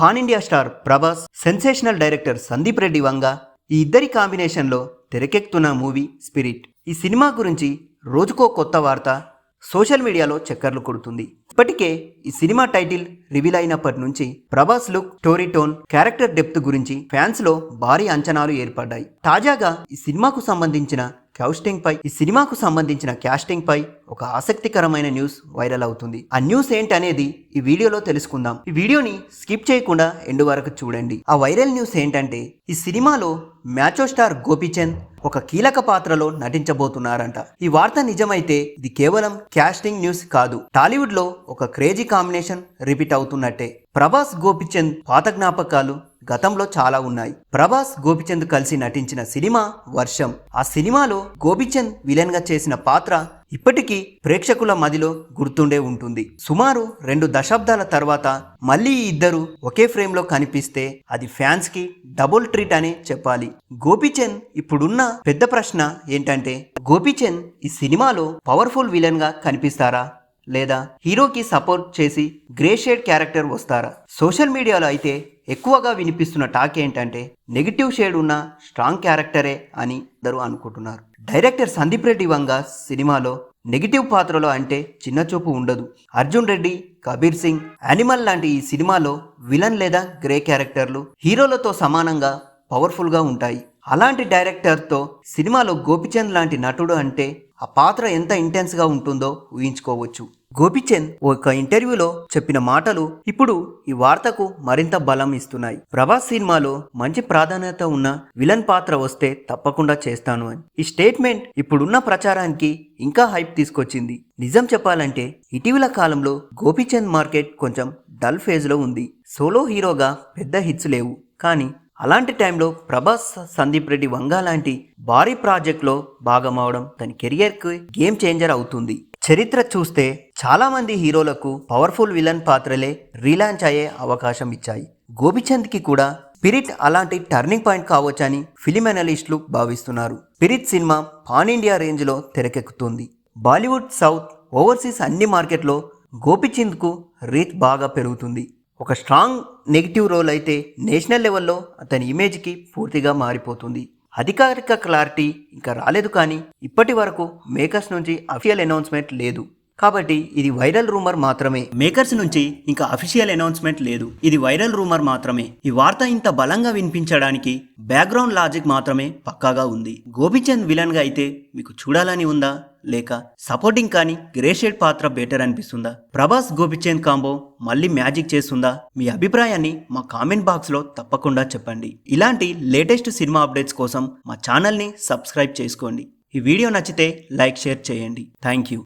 Pan India star Prabhas sensational director Sandeep Reddy Vanga ఈ ఇద్దరి కాంబినేషన్లో తెరకెక్కుతున్న మూవీ స్పిరిట్. ఈ సినిమా గురించి రోజుకో కొత్త వార్త సోషల్ మీడియాలో చక్కర్లు కొడుతుంది. ఇప్పటికే ఈ సినిమా టైటిల్ రివీల్ అయినప్పటి నుంచి Prabhas look story tone character depth గురించి ఫ్యాన్స్లో భారీ అంచనాలు ఏర్పడ్డాయి. తాజాగా ఈ సినిమాకు సంబంధించిన క్యాస్టింగ్ పై ఈ సినిమాకు సంబంధించిన క్యాస్టింగ్ పై ఒక ఆసక్తికరమైన న్యూస్ వైరల్ అవుతుంది. ఆ న్యూస్ ఏంటనేది ఈ వీడియోలో తెలుసుకుందాం. ఈ వీడియోని స్కిప్ చేయకుండా ఎండు వరకు చూడండి. ఆ వైరల్ న్యూస్ ఏంటంటే ఈ సినిమాలో మ్యాచో స్టార్ గోపీచంద్ ఒక కీలక పాత్రలో నటించబోతున్నారంట. ఈ వార్త నిజమైతే ఇది కేవలం క్యాస్టింగ్ న్యూస్ కాదు. టాలీవుడ్లో ఒక క్రేజీ కాంబినేషన్ రిపీట్ అవుతున్నట్టే. ప్రభాస్ గోపిచంద్ పాత జ్ఞాపకాలు గతంలో చాలా ఉన్నాయి. ప్రభాస్ గోపిచంద్ కలిసి నటించిన సినిమా వర్షం. ఆ సినిమాలో గోపిచంద్ విలన్గా చేసిన పాత్ర ఇప్పటికీ ప్రేక్షకుల మదిలో గుర్తుండే ఉంటుంది. సుమారు రెండు దశాబ్దాల తర్వాత మళ్ళీ ఈ ఇద్దరు ఒకే ఫ్రేమ్లో కనిపిస్తే అది ఫ్యాన్స్కి డబుల్ ట్రీట్ అనే చెప్పాలి. గోపిచంద్ ఇప్పుడున్న పెద్ద ప్రశ్న ఏంటంటే గోపిచంద్ ఈ సినిమాలో పవర్ఫుల్ విలన్గా కనిపిస్తారా? లేదా హీరోకి సపోర్ట్ చేసి గ్రే షేడ్ క్యారెక్టర్ వస్తారా? సోషల్ మీడియాలో అయితే ఎక్కువగా వినిపిస్తున్న టాక్ ఏంటంటే నెగిటివ్ షేడ్ ఉన్న స్ట్రాంగ్ క్యారెక్టరే అని అందరూ అనుకుంటున్నారు. డైరెక్టర్ సందీప్ రెడ్డి వంగ సినిమాలో నెగిటివ్ పాత్రలో అంటే చిన్న చూపు ఉండదు. అర్జున్ రెడ్డి కబీర్ సింగ్ యానిమల్ లాంటి ఈ సినిమాలో విలన్ లేదా గ్రే క్యారెక్టర్లు హీరోలతో సమానంగా పవర్ఫుల్గా ఉంటాయి. అలాంటి డైరెక్టర్తో సినిమాలో గోపిచంద్ లాంటి నటుడు అంటే ఆ పాత్ర ఎంత ఇంటెన్స్గా ఉంటుందో ఊహించుకోవచ్చు. గోపిచంద్ ఒక ఇంటర్వ్యూలో చెప్పిన మాటలు ఇప్పుడు ఈ వార్తకు మరింత బలం ఇస్తున్నాయి. ప్రభాస్ సినిమాలో మంచి ప్రాధాన్యత ఉన్న విలన్ పాత్ర వస్తే తప్పకుండా చేస్తాను అని. ఈ స్టేట్మెంట్ ఇప్పుడున్న ప్రచారానికి ఇంకా హైప్ తీసుకొచ్చింది. నిజం చెప్పాలంటే ఇటీవల కాలంలో గోపిచంద్ మార్కెట్ కొంచెం డల్ ఫేజ్లో ఉంది. సోలో హీరోగా పెద్ద హిట్స్ లేవు. కానీ అలాంటి టైంలో ప్రభాస్ సందీప్ రెడ్డి వంగా లాంటి భారీ ప్రాజెక్ట్లో భాగమవడం తన కెరియర్కి గేమ్ చేంజర్ అవుతుంది. చరిత్ర చూస్తే చాలామంది హీరోలకు పవర్ఫుల్ విలన్ పాత్రలే రీలాంచ్ అయ్యే అవకాశం ఇచ్చాయి. గోపిచంద్కి కూడా పిరిట్ అలాంటి టర్నింగ్ పాయింట్ కావచ్చని ఫిలిం అనలిస్టులు భావిస్తున్నారు. పిరిట్ సినిమా పాన్ ఇండియా రేంజ్లో తెరకెక్కుతుంది. బాలీవుడ్ సౌత్ ఓవర్సీస్ అన్ని మార్కెట్లో గోపిచంద్కు రీచ్ బాగా పెరుగుతుంది. ఒక స్ట్రాంగ్ నెగిటివ్ రోల్ అయితే నేషనల్ లెవెల్లో అతని ఇమేజ్కి పూర్తిగా మారిపోతుంది. అధికారిక క్లారిటీ ఇంకా రాలేదు కానీ ఇప్పటి వరకు మేకర్స్ నుంచి అఫిషియల్ అనౌన్స్మెంట్ లేదు. కాబట్టి ఇది వైరల్ రూమర్ మాత్రమే. మేకర్స్ నుంచి ఇంకా అఫీషియల్ అనౌన్స్మెంట్ లేదు. ఇది వైరల్ రూమర్ మాత్రమే. ఈ వార్త ఇంత బలంగా వినిపించడానికి బ్యాక్గ్రౌండ్ లాజిక్ మాత్రమే పక్కాగా ఉంది. గోపిచంద్ విలన్గా అయితే మీకు చూడాలని ఉందా? లేక సపోర్టింగ్ కానీ గ్రేషేడ్ పాత్ర బెటర్ అనిపిస్తుందా? ప్రభాస్ గోపిచంద్ కాంబో మళ్ళీ మ్యాజిక్ చేస్తుందా? మీ అభిప్రాయాన్ని మా కామెంట్ బాక్స్లో తప్పకుండా చెప్పండి. ఇలాంటి లేటెస్ట్ సినిమా అప్డేట్స్ కోసం మా ఛానల్ని సబ్స్క్రైబ్ చేసుకోండి. ఈ వీడియో నచ్చితే లైక్ షేర్ చేయండి. Thank you.